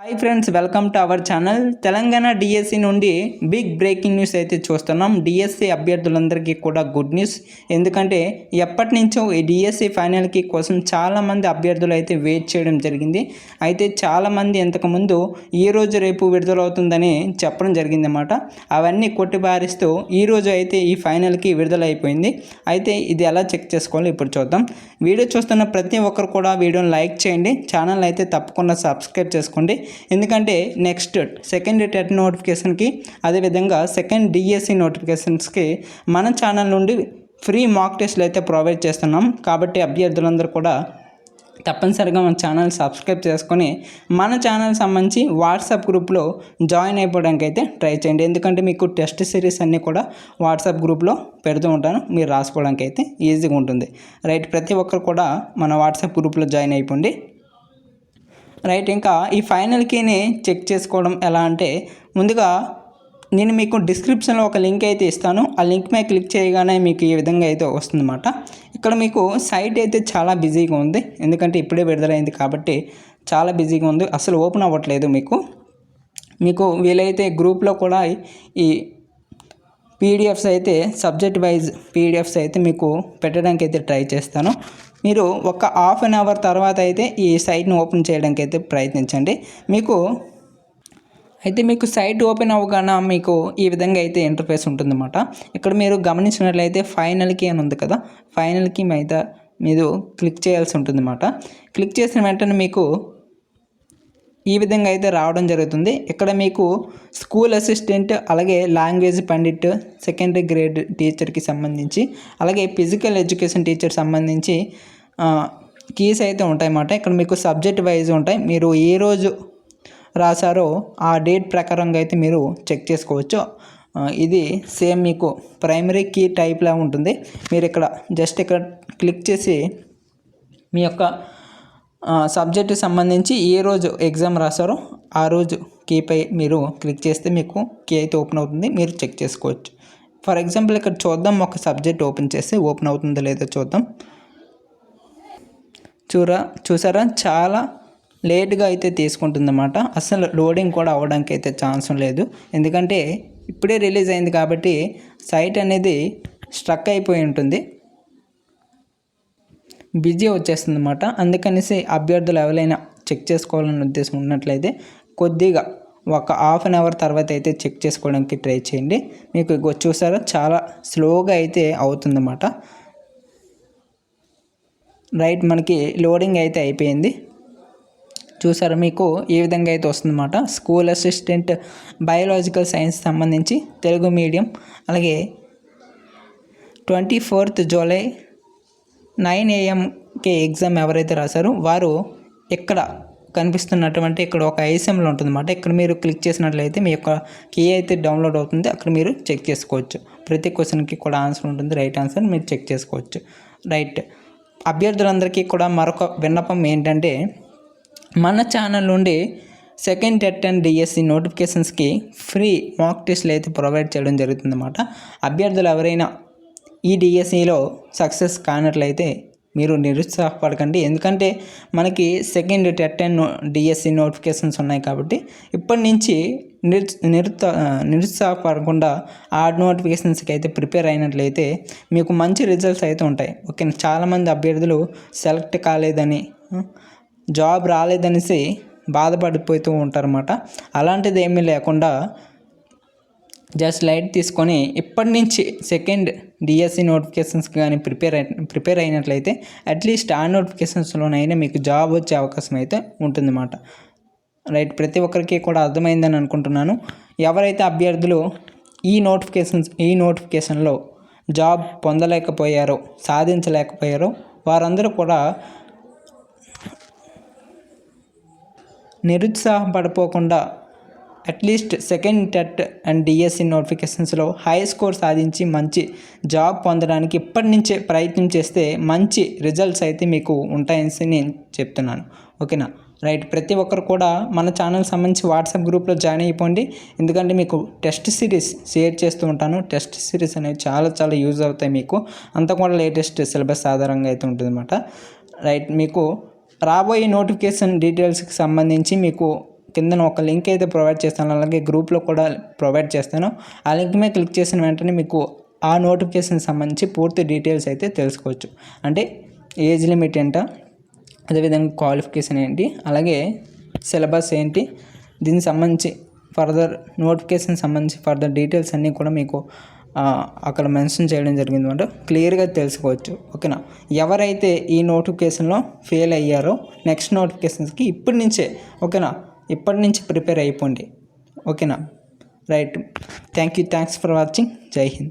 Hi friends welcome to our channel Telangana DSC నుండి big breaking news అయితే చూస్తున్నాం. DSC అభ్యర్థులందరికీ కూడా గుడ్ న్యూస్ ఎందుకంటే ఎప్పటి నుంచో ఈ డిఎస్సి ఫైనల్కి కోసం చాలామంది అభ్యర్థులు అయితే వెయిట్ చేయడం జరిగింది. అయితే చాలామంది ఇంతకుముందు ఈ రోజు రేపు విడుదలవుతుందని చెప్పడం జరిగిందన్నమాట. అవన్నీ కొట్టిబారిస్తూ ఈ రోజు అయితే ఈ ఫైనల్కి విడుదలైపోయింది. అయితే ఇది ఎలా చెక్ చేసుకోవాలో ఇప్పుడు చూద్దాం. వీడియో చూస్తున్న ప్రతి ఒక్కరు కూడా వీడియోని లైక్ చేయండి. ఛానల్ అయితే తప్పకుండా సబ్స్క్రైబ్ చేసుకోండి. ఎందుకంటే నెక్స్ట్ సెకండ్ టెట్ నోటిఫికేషన్కి అదేవిధంగా సెకండ్ డిఎస్సి నోటిఫికేషన్స్కి మన ఛానల్ నుండి ఫ్రీ మాక్ టెస్ట్లు అయితే ప్రొవైడ్ చేస్తున్నాం. కాబట్టి అభ్యర్థులందరూ కూడా తప్పనిసరిగా మన ఛానల్ సబ్స్క్రైబ్ చేసుకొని మన ఛానల్ సంబంధించి వాట్సాప్ గ్రూప్లో జాయిన్ అయిపోవడానికి అయితే ట్రై చేయండి. ఎందుకంటే మీకు టెస్ట్ సిరీస్ అన్నీ కూడా వాట్సాప్ గ్రూప్లో పెడుతూ ఉంటాను. మీరు రాసుకోవడానికి అయితే ఈజీగా ఉంటుంది. రైట్ ప్రతి ఒక్కరు కూడా మన వాట్సాప్ గ్రూప్లో జాయిన్ అయిపోండి. రైట్ ఇంకా ఈ ఫైనల్కీని చెక్ చేసుకోవడం ఎలా అంటే ముందుగా నేను మీకు డిస్క్రిప్షన్లో ఒక లింక్ అయితే ఇస్తాను. ఆ లింక్ మీద క్లిక్ చేయగానే మీకు ఈ విధంగా అయితే వస్తుందన్నమాట. ఇక్కడ మీకు సైట్ అయితే చాలా బిజీగా ఉంది. ఎందుకంటే ఇప్పుడే విడుదలైంది కాబట్టి చాలా బిజీగా ఉంది. అసలు ఓపెన్ అవ్వట్లేదు మీకు. మీకు వీలైతే గ్రూప్లో కూడా ఈ పీడిఎఫ్స్ అయితే సబ్జెక్ట్ వైజ్ పీడిఎఫ్స్ అయితే మీకు పెట్టడానికి అయితే ట్రై చేస్తాను. మీరు ఒక హాఫ్ అన్ అవర్ తర్వాత అయితే ఈ సైట్ని ఓపెన్ చేయడానికి అయితే ప్రయత్నించండి. మీకు అయితే మీకు సైట్ ఓపెన్ అవ్వగానే మీకు ఈ విధంగా అయితే ఇంటర్ఫేస్ ఉంటుందన్నమాట. ఇక్కడ మీరు గమనించినట్లయితే ఫైనల్కి అని ఉంది కదా. ఫైనల్కి మీద మీరు క్లిక్ చేయాల్సి ఉంటుందన్నమాట. క్లిక్ చేసిన వెంటనే మీకు ఈ విధంగా అయితే రావడం జరుగుతుంది. ఇక్కడ మీకు స్కూల్ అసిస్టెంట్ అలాగే లాంగ్వేజ్ పండిట్ సెకండరీ గ్రేడ్ టీచర్కి సంబంధించి అలాగే ఫిజికల్ ఎడ్యుకేషన్ టీచర్ సంబంధించి కీస్ అయితే ఉంటాయన్నమాట. ఇక్కడ మీకు సబ్జెక్ట్ వైజ్ ఉంటాయి. మీరు ఏ రోజు రాశారో ఆ డేట్ ప్రకారంగా అయితే మీరు చెక్ చేసుకోవచ్చు. ఇది సేమ్ మీకు ప్రైమరీ కీ టైప్లా ఉంటుంది. మీరు ఇక్కడ జస్ట్ ఇక్కడ క్లిక్ చేసి మీ యొక్క సబ్జెక్టు సంబంధించి ఏ రోజు ఎగ్జామ్ రాశారో ఆ రోజు కీపై మీరు క్లిక్ చేస్తే మీకు కీ అయితే ఓపెన్ అవుతుంది. మీరు చెక్ చేసుకోవచ్చు. ఫర్ ఎగ్జాంపుల్ ఇక్కడ చూద్దాం. ఒక సబ్జెక్ట్ ఓపెన్ చేస్తే ఓపెన్ అవుతుందో లేదో చూద్దాం. చూరా చూసారా? చాలా లేట్గా అయితే తీసుకుంటుందన్నమాట. అసలు లోడింగ్ కూడా అవ్వడానికి అయితే ఛాన్స్ లేదు. ఎందుకంటే ఇప్పుడే రిలీజ్ అయింది కాబట్టి సైట్ అనేది స్ట్రక్ అయిపోయి ఉంటుంది. బిజీ వచ్చేస్తుంది అనమాట అందుకనేసి అభ్యర్థులు ఎవరైనా చెక్ చేసుకోవాలని ఉద్దేశం ఉన్నట్లయితే కొద్దిగా ఒక హాఫ్ అన్ అవర్ తర్వాత అయితే చెక్ చేసుకోవడానికి ట్రై చేయండి. మీకు చూసారా చాలా స్లోగా అయితే అవుతుందన్నమాట. రైట్ మనకి లోడింగ్ అయితే అయిపోయింది. చూసారా మీకు ఏ విధంగా అయితే వస్తుందన్నమాట. స్కూల్ అసిస్టెంట్ బయోలాజికల్ సైన్స్ సంబంధించి తెలుగు మీడియం అలాగే twenty fourth July nine AMK exam ఎవరైతే రాశారో వారు ఇక్కడ కనిపిస్తున్నటువంటి ఇక్కడ ఒక ఐసెంలో ఉంటుందన్నమాట. ఇక్కడ మీరు క్లిక్ చేసినట్లయితే మీ యొక్క కీ అయితే డౌన్లోడ్ అవుతుంది. అక్కడ మీరు చెక్ చేసుకోవచ్చు. ప్రతి క్వశ్చన్కి కూడా ఆన్సర్ ఉంటుంది. రైట్ ఆన్సర్ మీరు చెక్ చేసుకోవచ్చు. రైట్. అభ్యర్థులందరికీ కూడా మరొక విన్నపం ఏంటంటే మన ఛానల్ నుండి సెకండ్ టెట్ అండ్ డిఎస్సి నోటిఫికేషన్స్కి ఫ్రీ మాక్ టెస్ట్లు అయితే ప్రొవైడ్ చేయడం జరుగుతుందన్నమాట. అభ్యర్థులు ఎవరైనా ఈ డిఎస్సిలో సక్సెస్ కానట్లయితే మీరు నిరుత్సాహపడకండి. ఎందుకంటే మనకి second TET and DSC notifications ఉన్నాయి కాబట్టి ఇప్పటి నుంచి నిరు నిరుత్సా నిరుత్సాహపడకుండా ఆ నోటిఫికేషన్స్కి అయితే ప్రిపేర్ అయినట్లయితే మీకు మంచి రిజల్ట్స్ అయితే ఉంటాయి. ఓకే చాలామంది అభ్యర్థులు సెలెక్ట్ కాలేదని జాబ్ రాలేదనేసి బాధపడిపోతూ ఉంటారన్నమాట. అలాంటిది ఏమీ లేకుండా జస్ట్ లైట్ తీసుకొని ఇప్పటి నుంచి సెకండ్ డిఎస్సి నోటిఫికేషన్స్ కానీ ప్రిపేర్ అయి ప్రిపేర్ అయినట్లయితే అట్లీస్ట్ ఆ నోటిఫికేషన్స్లోనైనా మీకు జాబ్ వచ్చే అవకాశం అయితే ఉంటుందన్నమాట. రైట్ ప్రతి ఒక్కరికి కూడా అర్థమైందని అనుకుంటున్నాను. ఎవరైతే అభ్యర్థులు ఈ నోటిఫికేషన్స్ ఈ నోటిఫికేషన్లో జాబ్ పొందలేకపోయారో సాధించలేకపోయారో వారందరూ కూడా నిరుత్సాహపడిపోకుండా at least second TET and DSC నోటిఫికేషన్స్లో high score సాధించి మంచి జాబ్ పొందడానికి ఇప్పటి నుంచే ప్రయత్నం చేస్తే మంచి రిజల్ట్స్ అయితే మీకు ఉంటాయని నేను చెప్తున్నాను. ఓకేనా రైట్ ప్రతి ఒక్కరు కూడా మన ఛానల్ సంబంధించి వాట్సాప్ గ్రూప్లో జాయిన్ అయిపోండి. ఎందుకంటే మీకు టెస్ట్ సిరీస్ షేర్ చేస్తూ ఉంటాను. టెస్ట్ సిరీస్ అనేవి చాలా చాలా యూజ్ అవుతాయి మీకు. అంతా కూడా లేటెస్ట్ సిలబస్ ఆధారంగా అయితే ఉంటుందన్నమాట. రైట్ మీకు రాబోయే నోటిఫికేషన్ డీటెయిల్స్కి సంబంధించి మీకు కింద ఒక లింక్ అయితే ప్రొవైడ్ చేస్తాను. అలాగే గ్రూప్లో కూడా ప్రొవైడ్ చేస్తాను. ఆ లింక్ మీద క్లిక్ చేసిన వెంటనే మీకు ఆ నోటిఫికేషన్ సంబంధించి పూర్తి డీటెయిల్స్ అయితే తెలుసుకోవచ్చు. అంటే ఏజ్ లిమిట్ ఎంత అదేవిధంగా క్వాలిఫికేషన్ ఏంటి? అలాగే సిలబస్ ఏంటి? దీనికి సంబంధించి ఫర్దర్ నోటిఫికేషన్ సంబంధించి ఫర్దర్ డీటెయిల్స్ అన్నీ కూడా మీకు అక్కడ మెన్షన్ చేయడం జరిగింది అంటే క్లియర్గా తెలుసుకోవచ్చు. ఓకేనా? ఎవరైతే ఈ నోటిఫికేషన్లో ఫెయిల్ అయ్యారో నెక్స్ట్ నోటిఫికేషన్స్కి ఇప్పటి నుంచే ఓకేనా? ఇప్పటి నుంచి ప్రిపేర్ అయిపోండి. ఓకేనా? Right. Thank you. Thanks for watching. Jai Hind.